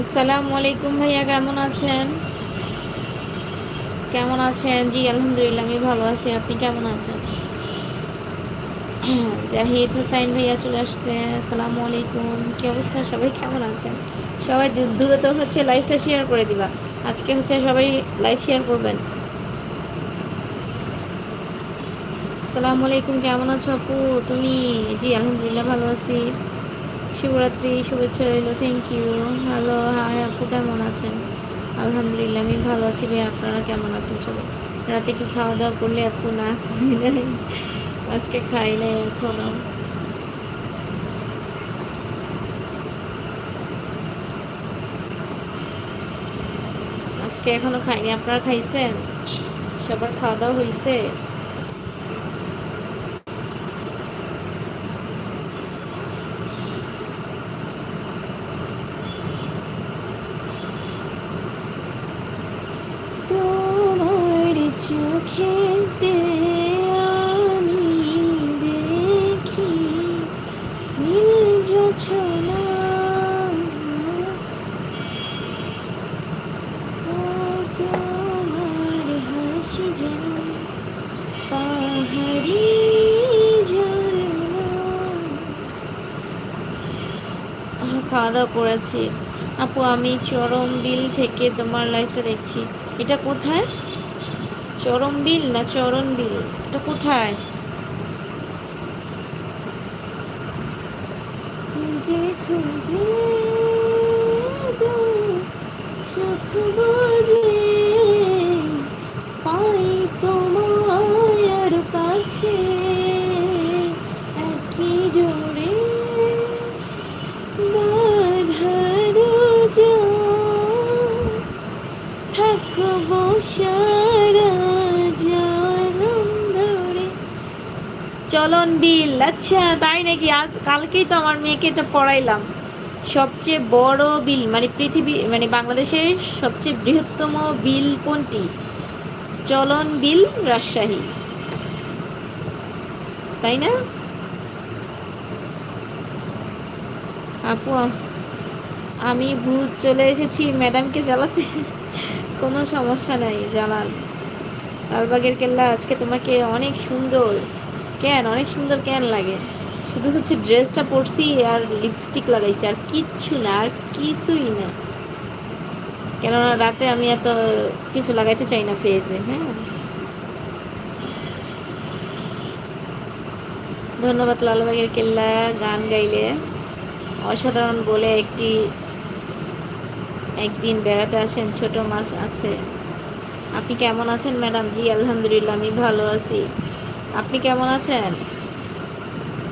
আসসালামু আলাইকুম ভাইয়া, কেমন আছেন? কেমন আছেন? জি, আলহামদুলিল্লাহ, আমি ভালো আছি। আপনি কেমন আছেন? জাহিদ হোসাইন ভাইয়া চলে আসছে। আসসালামু আলাইকুম। কি অবস্থা? সবাই কেমন আছেন? সবাই দূ- দূরে তো হচ্ছে লাইভটা শেয়ার করে দিবা। আজকে হচ্ছে সবাই লাইভ শেয়ার করবেন। আসসালামু আলাইকুম, কেমন আছো আপু? তুমি? জি, আলহামদুলিল্লাহ, ভালো আছি। শিবরাত্রি শুভেচ্ছা রইল থ্যাংক ইউ হ্যালো হাই আপু, কেমন আছেন? আলহামদুলিল্লাহ, আমি ভালো আছি ভাই আপনারা কেমন আছেন সবাই? রাতে কি খাওয়া দাওয়া করলে আপু? না আজকে খাই নাই এখনও। আজকে এখনও খাইনি, আপনারা খাইছেন? সবার খাওয়া দাওয়া হয়েছে তোমার চোখেতে আমি দেখি, নীল জোছনা। তোমার হাসি যেন পাহাড়ি খাওয়া দাওয়া করেছি। আপু, আমি চরম বিল থেকে তোমার লাইফটা দেখছি। এটা কোথায়? চরম বিল না চরণ বিল? এটা কোথায়? খুঁজে খুঁজে চোখ বুঝে চলন বিল। আচ্ছা তাই নাকি? আজ কালকেই তো আমার মেয়েকে এটা পড়াইলাম। সবচেয়ে বড় বিল মানে পৃথিবী মানে বাংলাদেশের সবচেয়ে বৃহত্তম বিল কোনটি? চলন বিল রাজশাহী। তাই না? আপু, আমি ভূত, চলে এসেছি ম্যাডামকে জ্বালাতে। কোনো সমস্যা নাই, জ্বালান। লালবাগের কেল্লা, আজকে তোমাকে অনেক সুন্দর। কেন অনেক সুন্দর ক্যান লাগে। শুধু হচ্ছে ড্রেসটা পরছি আর লিপস্টিক লাগাইছি, আর কিচ্ছু না, আর কিছুই না। কেননা রাতে আমি এত কিছু লাগাইতে চাই না ফেজে হ্যাঁ? ধন্যবাদ লালবাগের কেল্লা গান গাইলে। অসাধারণ বলে একটি একদিন বেড়াতে আসেন ছোট মাছ আছে। আপনি কেমন আছেন ম্যাডাম? জি, আলহামদুলিল্লাহ, আমি ভালো আছি। আপনি কেমন আছেন?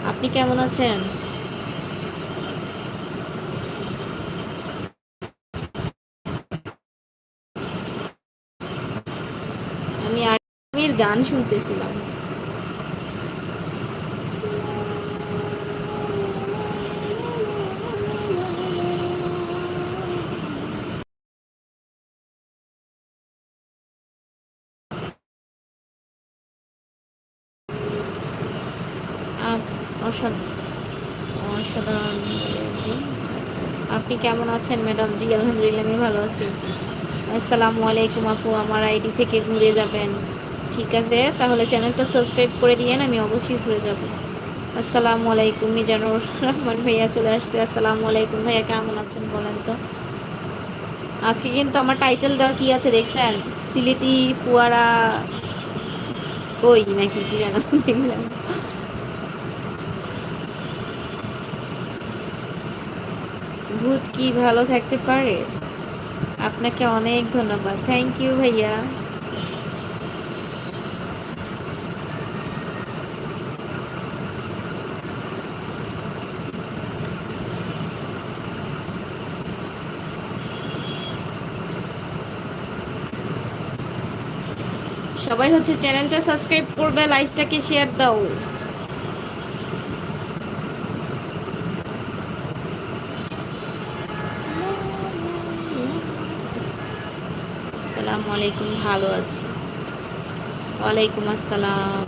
আপনি কেমন আছেন? আমি আর্মির গান শুনতেছিলাম আপ- অসা- অসাধারণ আপনি কেমন আছেন, ম্যাডাম? জি, আলহামদুলিল্লাহ, আমি ভালো আছি। আসসালামু আলাইকুম আপু, আমার আইডি থেকে ঘুরে যাবেন। ঠিক আছে, তাহলে চ্যানেলটা সাবস্ক্রাইব করে দিয়েন, আমি অবশ্যই ঘুরে যাব। আসসালামু আলাইকুম, মিজানুর রহমান ভাইয়া চলে আসছে। আসসালামু আলাইকুম ভাইয়া, কেমন আছেন বলেন তো? আজকে কিন্তু আমার টাইটেল দেওয়া কি আছে দেখছেন? সিলেটি, ফুয়ারা কই নাকি, কি জানো দেখলাম। ভূত কি ভালো থাকতে পারে? আপনাকে অনেক ধন্যবাদ। থ্যাংক ইউ ভাইয়া। সবাই হচ্ছে চ্যানেলটা সাবস্ক্রাইব করবে লাইভটাকে শেয়ার দাও। আলাইকুম, ভালো আছি। ওয়ালাইকুম আসসালাম।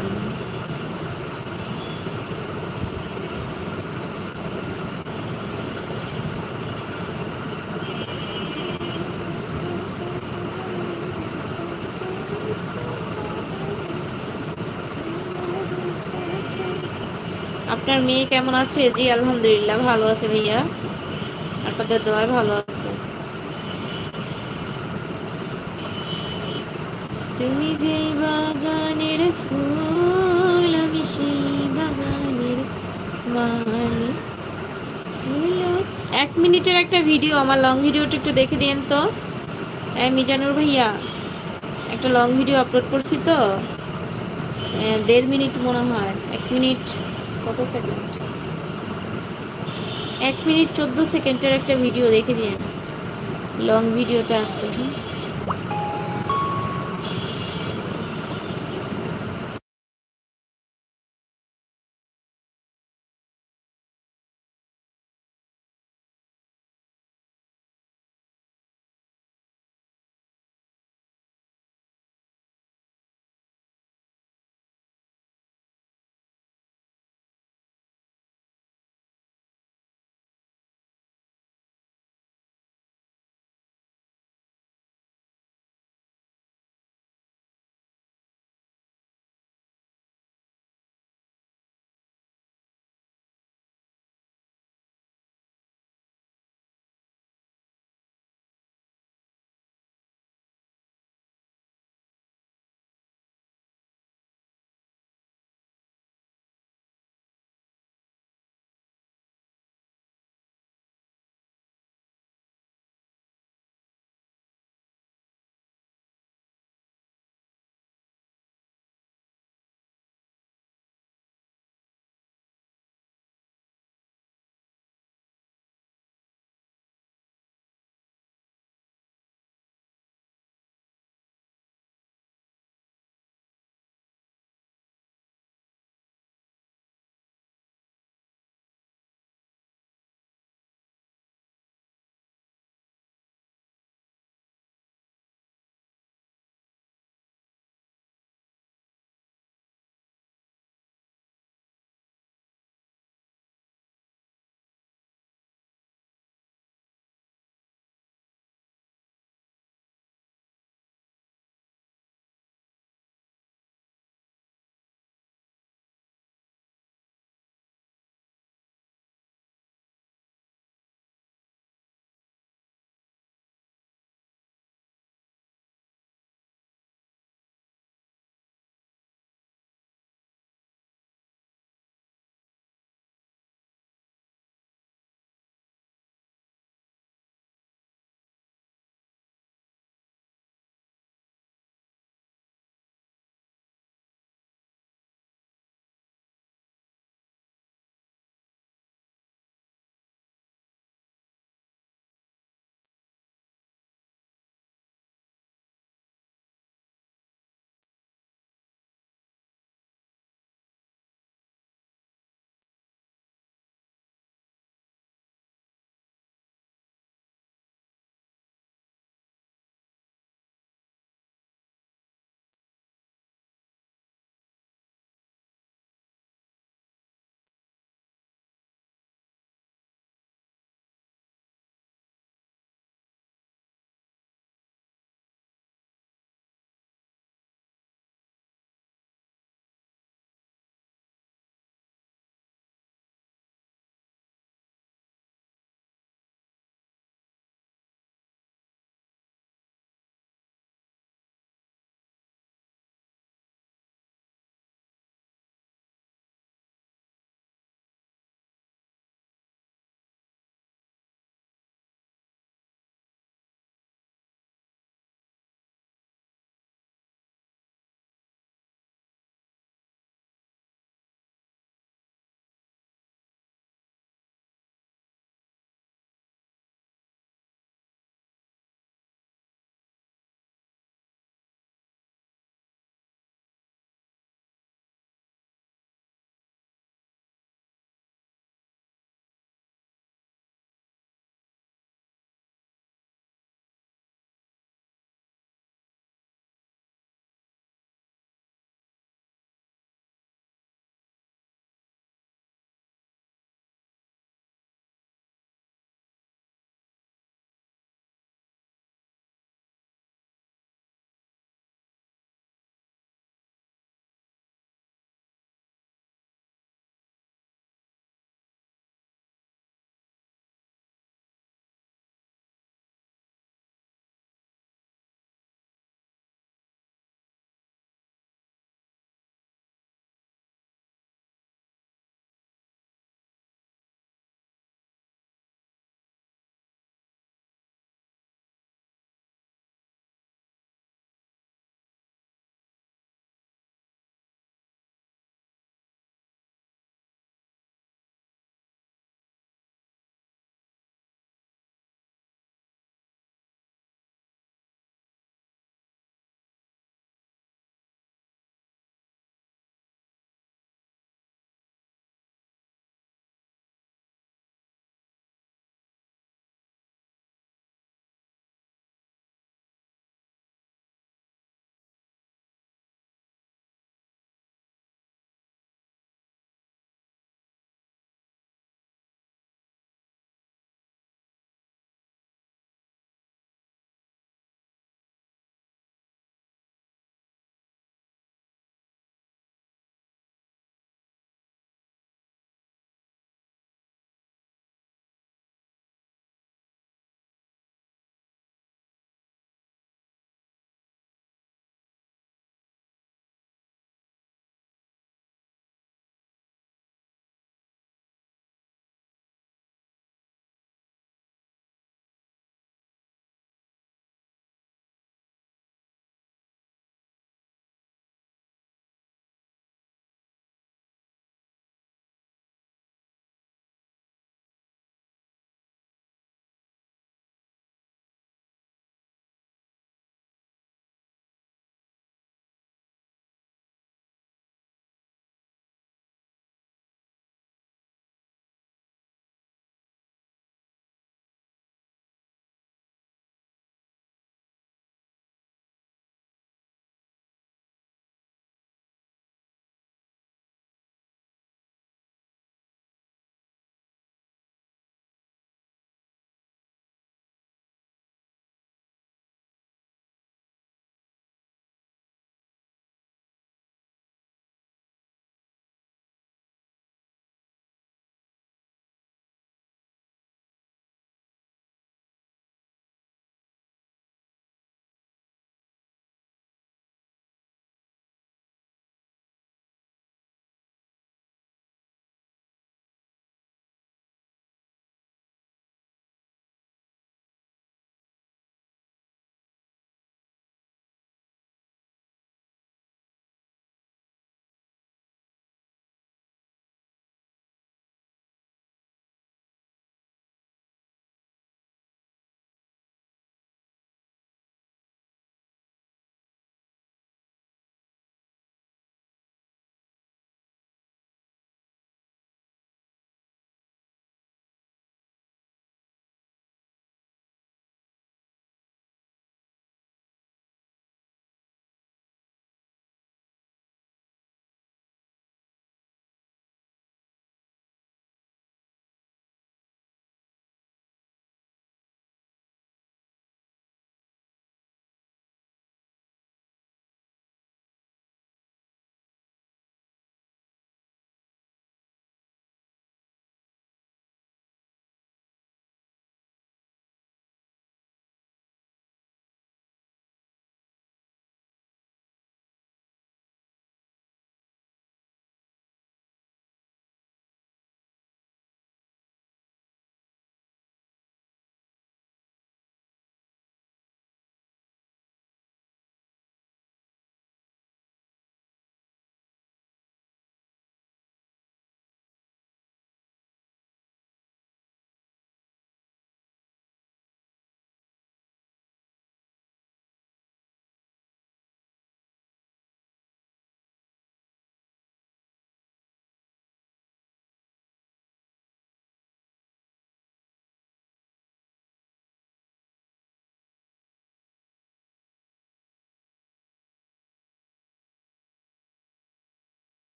আপনার মেয়ে কেমন আছে? জি, আলহামদুলিল্লাহ, ভালো আছে ভাইয়া। আপনাদের দোয়া ভালো আছে। তুমি যে বাগানের ফুল, আমি সেই বাগানের মালি এক মিনিটের একটা ভিডিও, আমার লং ভিডিওটা একটু দেখে দিন তো। হ্যাঁ মিজানুর ভাইয়া, একটা লং ভিডিও আপলোড করছি তো। দেড় মিনিট মনে হয়। এক মিনিট কত সেকেন্ড? এক মিনিট চোদ্দ সেকেন্ডের একটা ভিডিও দেখে দিন লং ভিডিওতে আসতে হুম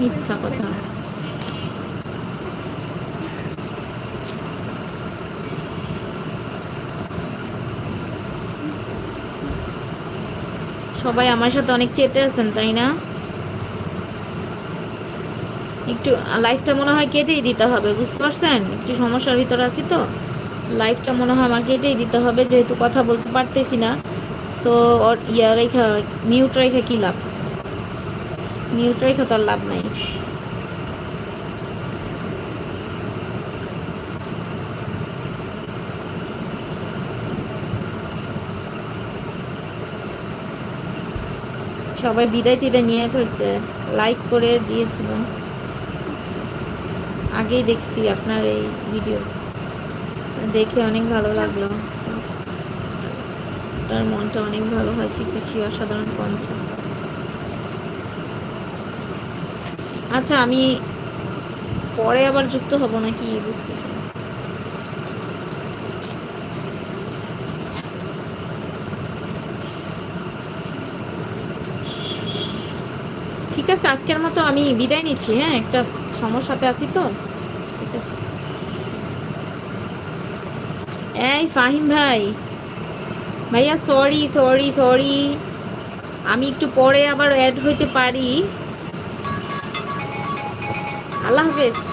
মিথ্যা কথা। সবাই আমার সাথে অনেক চেটে আছেন, তাই না? একটু লাইফটা মনে হয় কেটেই দিতে হবে, বুঝতে পারছেন? একটু সমস্যার ভিতরে আছি তো। লাইফটা মনে হয় আমার কেটেই দিতে হবে, যেহেতু কথা বলতে পারতেছি না। সো ওর, ইয়া রেখা মিউট রেখা কী লাভ? মিউট রেখা তো আর লাভ নাই। সবাই বিদায় টিদায় নিয়ে ফেলছে। লাইক করে দিয়েছিল। আগেই দেখছি আপনার এই ভিডিও দেখে অনেক ভালো লাগল। তার মনটা অনেক ভালো হাসি খুশি, অসাধারণ কণ্ঠ। আচ্ছা আমি পরে আবার যুক্ত হব নাকি? বুঝতেছি ঠিক আছে, আজকের মতো আমি বিদায় নিচ্ছি হ্যাঁ? একটা সমস্যাতে আছি তো। ঠিক আছে। এই ফাহিম ভাই। ভাইয়া সরি সরি সরি আমি একটু পরে আবার অ্যাড হইতে পারি। আল্লাহ হাফেজ।